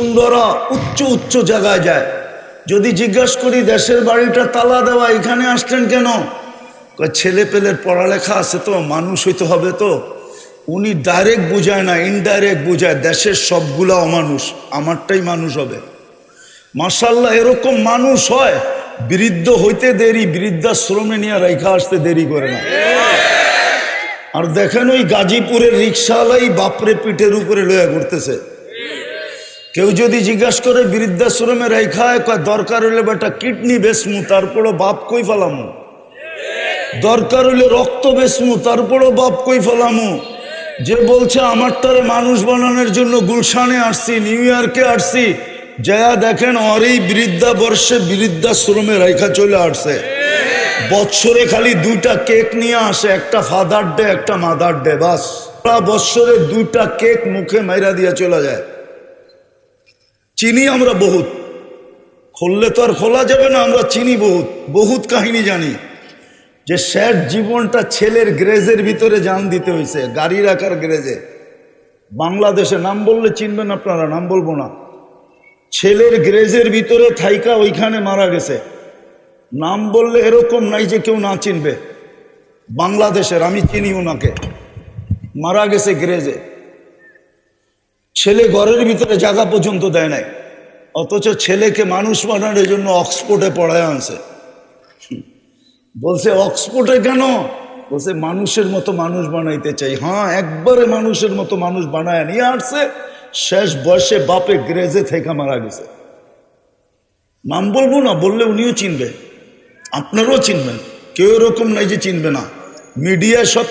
সুন্দরা, উচ্চ উচ্চ জায়গায় যায়। যদি জিজ্ঞাসা করি, দেশের বাড়িটা তালা দেওয়া, এখানে আসছেন কেন? ছেলে পেলের পড়ালেখা আছে তো, মানুষ হইতে হবে তো। উনি ডাইরেক্ট বুঝায় না ইনডাইরেক্ট বুঝায়, দেশের সবগুলা অমানুষ, আমারটাই মানুষ হবে। মার্শাল্লাহ এরকম মানুষ হয়, বৃদ্ধ হইতে দেরি, বৃদ্ধাশ্রমে নিয়ে রেখা আসতে দেরি করে না। আর দেখেন ওই গাজীপুরের রিক্সাওয়ালাই বাপরে পিঠের উপরে লয়া ঘুরতেছে। কেউ যদি জিজ্ঞাসা করে বৃদ্ধাশ্রমে রেখায় কয় দরকার হইলে বেটা কিডনি বেসমু, তারপরও বাপ কই ফেলামু? দরকার হইলে রক্ত বেসমু, তারপরও বাপ কই ফেলামু? যে বলছে আমারটারে মানুষ বানানোর জন্য গুলশানে আসছি, নিউ ইয়র্কে আসছি। জয়া দেখেন, অরেই এই বৃদ্ধাবর্ষে বৃদ্ধাশ্রমে রেখা চলে আসছে। বৎসরে খালি দুইটা কেক নিয়ে আসে, একটা ফাদার ডে, একটা মাদার ডে, বাস। সারা বৎসরে দুইটা কেক মুখে মাইরা দিয়ে চলে যায়। চিনি আমরা বহুত। খুললে তো আর খোলা যাবে না, আমরা চিনি বহুত। বহুত কাহিনী জানি। যে স্যার জীবনটা ছেলের গ্রেজের ভিতরে জান দিতে হয়েছে গাড়ি রাখার গ্রেজে। বাংলাদেশে নাম বললে চিনবেন আপনারা, নাম বলব না। ছেলের গ্রেজের ভিতরে থাইকা ওইখানে মারা গেছে। নাম বললে এরকম নাই যে কেউ না চিনবে। বাংলাদেশের, আমি চিনি ওনাকে। মারা গেছে গ্রেজে। ছেলে ঘরের ভিতরে জায়গা পর্যন্ত দেয় নাই। অথচ ছেলেকে মানুষ বানানোর জন্য অক্সফোর্ডে পড়ায় আনছে। বলছে, অক্সফোর্ডে কেন? বলছে, মানুষের মতো মানুষ বানাইতে চাই। হ্যাঁ একবারে মানুষের মতো মানুষ বানায় নিয়ে আসছে। শেষ বয়সে বাপে গ্রেজে থেকে মারা গেছে। নাম বলব না, বললে উনিও চিনবে। আপনারাও চিনবেন। কেউ এরকম নাই যে চিনবে না। মিডিয়া সব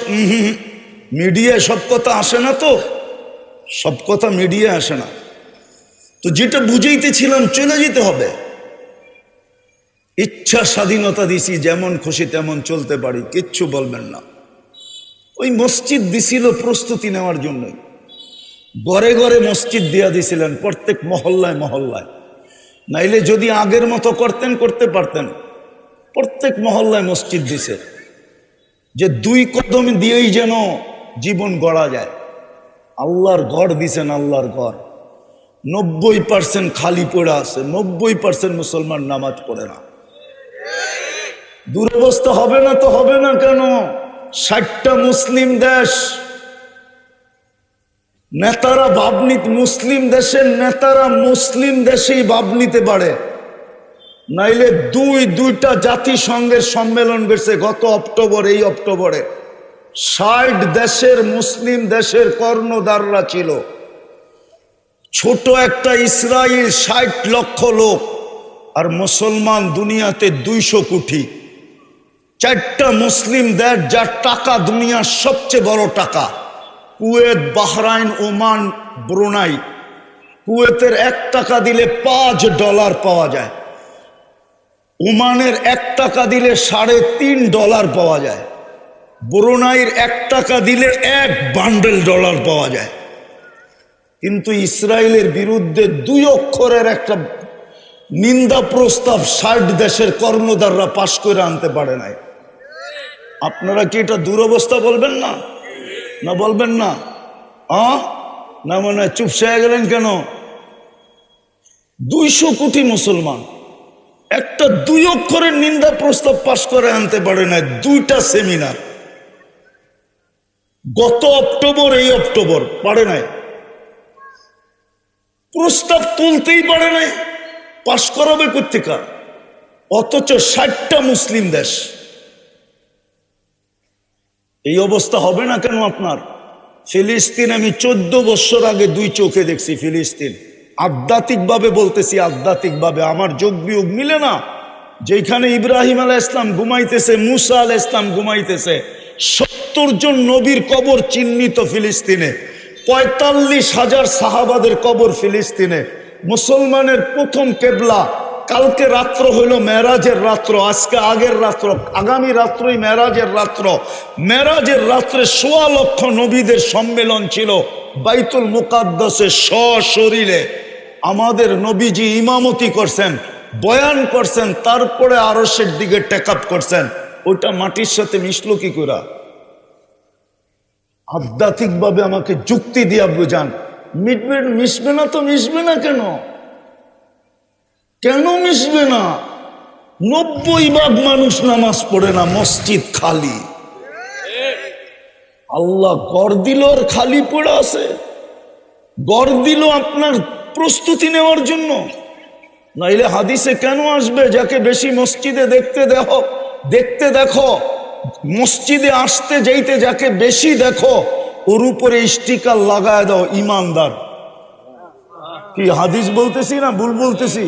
মিডিয়ায় সব কথা আসে না তো? সব কথা মিডিয়া আসে না। তো যেটা বুঝাইতেছিলাম, চলে যেতে হবে। ইচ্ছা স্বাধীনতা দিছি, যেমন খুশি তেমন চলতে পারি, কিচ্ছু বলবেন না। ওই মসজিদ দিছিল প্রস্তুতি নেওয়ার জন্যই। ঘরে ঘরে মসজিদ দিয়া দিছিলেন, প্রত্যেক মহল্লায় মহল্লায়। নাইলে যদি আগের মতো করতেন, করতে পারতেন। প্রত্যেক মহল্লায় মসজিদ দিছে। যে দুই কদম দিয়েই যেন জীবন গড়া যায়। আল্লাহর ঘর দিছেন আল্লাহর ঘর। নব্বই পার্সেন্ট খালি পড়ে আছে, নব্বই পার্সেন্ট মুসলমান নামাজ পড়ে না। দুরবস্থা হবে না তো হবে না কেন? ষাটটা মুসলিম দেশ। নেতারা ভাবনি মুসলিম দেশের নেতারা মুসলিম দেশেই ভাব নিতে পারে। নাইলে দুই দুইটা জাতিসংঘের সম্মেলন গেছে গত অক্টোবর, এই অক্টোবরে। ষাট দেশের মুসলিম দেশের কর্ণদাররা ছিল। ছোট একটা ইসরায়েল ষাট লক্ষ লোক আর মুসলমান দুনিয়াতে দুইশো কোটি। চারটা মুসলিম দেশ যার টাকা দুনিয়ার সবচেয়ে বড় টাকা। Kuwait, Bahrain, Oman, Brunei. কুয়েতের এক টাকা দিলে পাঁচ ডলার পাওয়া যায়। ওমানের এক টাকা দিলে সাড়ে তিন ডলার পাওয়া যায়। ব্রুনাইয়ের এক টাকা দিলে এক বান্ডেল ডলার পাওয়া যায়। কিন্তু ইসরায়েলের বিরুদ্ধে দুই অক্ষরের একটা নিন্দা প্রস্তাব ষাট দেশের কর্ণদাররা পাশ করে আনতে পারে নাই। আপনারা কি এটা দুরবস্থা বলবেন না? না বলবেন না? আ? না মনে হয় চুপসে গেলেন কেন? দুইশো কোটি মুসলমান, একটা দুই অক্ষরের নিন্দা প্রস্তাব পাশ করে আনতে পারে না দুইটা সেমিনার। গত অক্টোবর, এই অক্টোবর, পারে নাই। প্রস্তাব তুলতেই পারে নাই। পাশ করাবে কোথেকা অথচ ষাটটা মুসলিম দেশ। এই অবস্থা হবে না কেন আপনার? ফিলিস্তিন আমি চোদ্দ বছর আগে দুই চোখে দেখছি ফিলিস্তিন। আধ্যাত্মিকভাবে বলতেছি, আধ্যাত্মিকভাবে। আমার যোগ বিয়োগ মিলে না। যেখানে ইব্রাহিম আলাহ ইসলাম ঘুমাইতেছে, মুসা আলাহ ইসলাম ঘুমাইতেছে সত্তর জন নবীর কবর চিহ্নিত ফিলিস্তিনে, পঁয়তাল্লিশ হাজার সাহাবাদের কবর ফিলিস্তিনে। মুসলমানের প্রথম কেবলা কালকে রাত্র হইল মেরাজের রাত্র, আজকে আগের রাত্র, আগামী রাত্রই মেরাজের রাত্র। মেরাজের রাত্রে সোয়া লক্ষ নবীদের সম্মেলন ছিল বাইতুল মুকাদ্দাসে সশরীরে। আমাদের নবীজি ইমামতি করছেন, বয়ান করছেন, তারপরে আরসের দিকে টেক আপ করছেন। ওইটা মাটির সাথে মিশলো কি করে? আধ্যাত্মিকভাবে আমাকে যুক্তি দিয়া বুঝান। মিটবে, মিশবে না তো মিশবে না কেন? কেন মিশবে না? নব্বই ভাগ মানুষ নামাজ পড়ে না, মসজিদ খালি। আল্লাহ গড় দিল আর খালি পড়ে আছে। গড় দিল আপনার প্রস্তুতি নেওয়ার জন্য। নাইলে হাদিসে কেন আসবে? যাকে বেশি মসজিদে দেখতে দেখো দেখতে দেখো, মসজিদে আসতে যাইতে যাকে বেশি দেখো, ওর উপরে স্টিকার লাগায় দাও, ইমানদার। কি হাদিস বলতেছি না ভুল বলতেছি?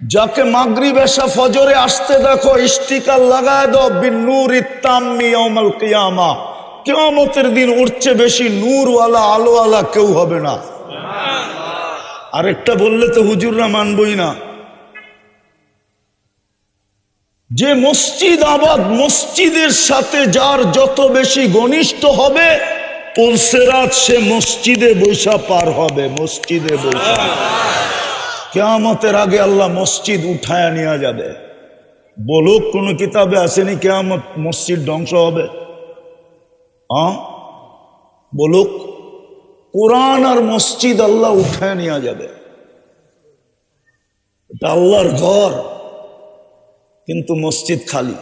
যাকে মাগরি বেশা ফজরে আসতে দেখো স্টিকার লাগায় দাও বিনুর ইত্তাম্মি ইয়াউমাল কিয়ামা। কিয়ামতের দিন উঠছে বেশি নূরওয়ালা, আলোওয়ালা কেউ হবে না। আরেকটা বললে তো হুজুররা মানবই না। যে মসজিদ আবাদ, মসজিদের সাথে যার যত বেশি ঘনিষ্ঠ হবে পলসেরাত সে মসজিদে বৈশা পার হবে, মসজিদে বৈশা। কেয়ামতের আগে আল্লাহ মসজিদ উঠায় নেওয়া যাবে। বলুক কোন কিতাবে আসেনি কেয়ামত মসজিদ ধ্বংস হবে। বলুক কোরআন আর মসজিদ আল্লাহ উঠায় নেওয়া যাবে। এটা আল্লাহর ঘর। মসজিদ খালি।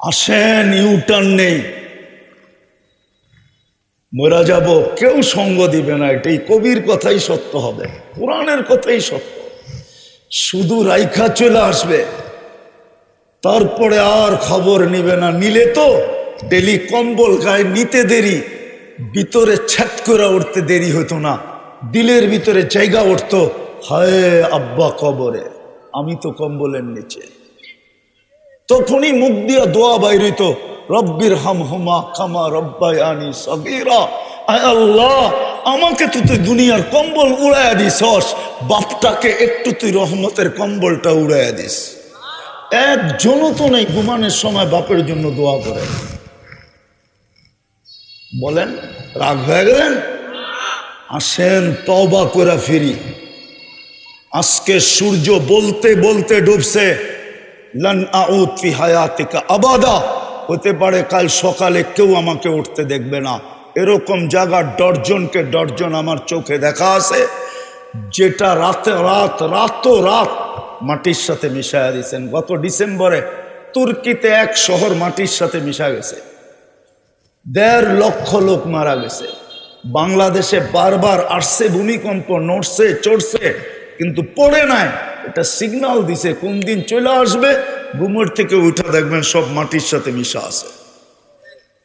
আসেন ইউটার্ন নেই। মরা যাব, কেউ সঙ্গ দিবে না। এটাই কবির কথাই সত্য হবে, কোরআনের কথাই সত্য। শুধু রাইখা চলে আসবে, তারপরে আর খবর নিবে না। নিলে তো ডেলি কম্বল গায়ে নিতে দেরি, ভিতরে ছ্যাট করে উঠতে দেরি হতো না। দিলের ভিতরে জায়গা উঠতো, হায় আব্বা কবরে। আমি তো কম্বলের নিচে। তখনই মুখ দিয়া দোয়া বাইরিত, রব্বির হাম হুমা খামা রব্বাই আনি সগিরা। আয় আল্লাহ, আমাকে তো তুই দুনিয়ার কম্বল উড়াইয়া দিস বাপটাকে একটু তুই রহমতের কম্বলটা উড়াইয়া দিস। একজনও তো নেই ঘুমানোর সময় বাপের জন্য দোয়া করে। বলেন, রাগ হয়ে গেলেন? আসেন তবা করে ফিরি। আজকে সূর্য বলতে বলতে ডুবছে। লন আউত ফি হায়াতিকা আবাদা। হতে পারে কাল সকালে কেউ আমাকে উঠতে দেখবে না। এরকম জায়গা ডর্জনকে ডর্জন আমার চোখে দেখা আছে, যেটা রাতে রাত রাত রাত মাটির সাথে মিশাইয়া দিয়েছেন। গত ডিসেম্বরে তুর্কিতে এক শহর মাটির সাথে মিশা গেছে। দেড় লক্ষ লোক মারা গেছে। বাংলাদেশে বারবার আসছে, ভূমিকম্প নড়ছে, চড়ছে। কিন্তু পড়ে নাই। এটা সিগনাল দিছে, কোন দিন চলে আসবে, ঘুমের থেকে উঠা দেখবেন সব মাটির সাথে মিশা আছে।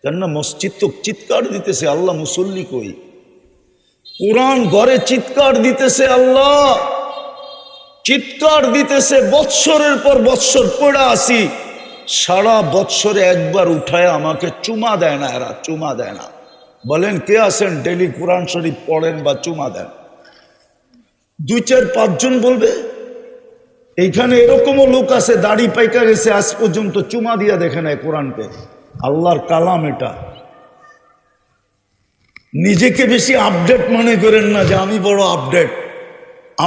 কেননা মসজিদ তো চিৎকার দিতেছে, আল্লাহ মুসল্লি কই? কোরআন ঘরে চিৎকার দিতেছে আল্লাহ। চিৎকার দিতেছে, বৎসরের পর বৎসর পড়ে আসি সারা বৎসরে একবার উঠায় আমাকে চুমা দেয় না এরা, চুমা দেয় না। বলেন কে আছেন? ডেলি কোরআন শরীফ পড়েন বা চুমা দেন? দুই চার পাঁচজন বলবে, এইখানে এরকমও লোক আছে, দাড়ি পাইকা গেছে, আজ পর্যন্ত চুমা দিয়া দেখে নেয় কোরআনকে। আল্লাহর কালাম এটা। নিজেকে বেশি আপডেট মনে করেন না যে আমি বড় আপডেট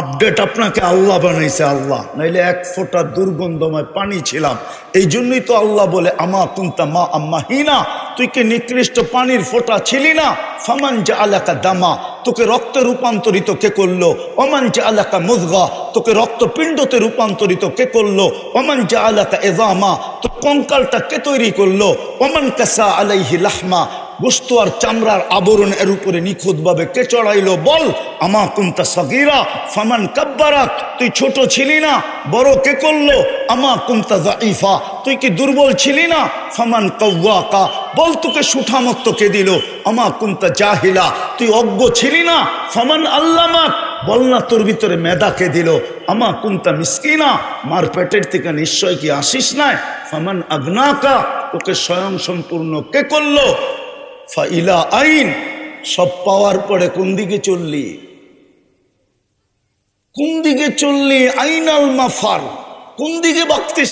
আপডেট আপনাকে আল্লাহ বানাইছে আল্লাহ। নাইলে এক ফোঁটা দুর্গন্ধময় পানি ছিলাম। এই জন্যই তো আল্লাহ বলে, আমা কুন্তা মা আম্মা হিনা। তুই কি নিকৃষ্ট পানির ফোঁটা ছিলি না? ফামান যা আলাকা দামা। তোকে রক্তে রূপান্তরিত কে করল? অমান যা আলাকা মুজগা তোকে রক্তপিণ্ডতে রূপান্তরিত কে করল? অমান যা আলাকা এজামা। তো কঙ্কালটা কে তৈরি করল? অমান কাসা আলাইহি লাহমা। গোস্ত আর চামড়ার আবরণ এর উপরে নিখুঁতভাবে কে চড়াইলো বল? আমা কুন্তা সগিরা, ফামান কাব্বারাক তুই ছোট ছিলি না, বড় কে করল? আমা কুন্তা জাইফা তুই কি দুর্বল ছিলি না? ফামান কৌয়াকা বল তোকে সুঠামত্ত কে দিল? আমা কুন্তা জাহিলা, তুই অজ্ঞ ছিলি না? ফামান আল্লামাক বল না তোর ভিতরে মেদাকে দিল? আমা কুন্তা মিসকিনা, মার পেটের থেকে নিশ্চয় কি আসিস নাই? ফামান আগ্নাকা, তোকে স্বয়ং সম্পূর্ণ কে করল? ফাইলা আইন, সব পাওয়ার পরে কোন দিকে চললি? কোন দিকে চললি আইনাল মাফার কোন দিকে বাগতিস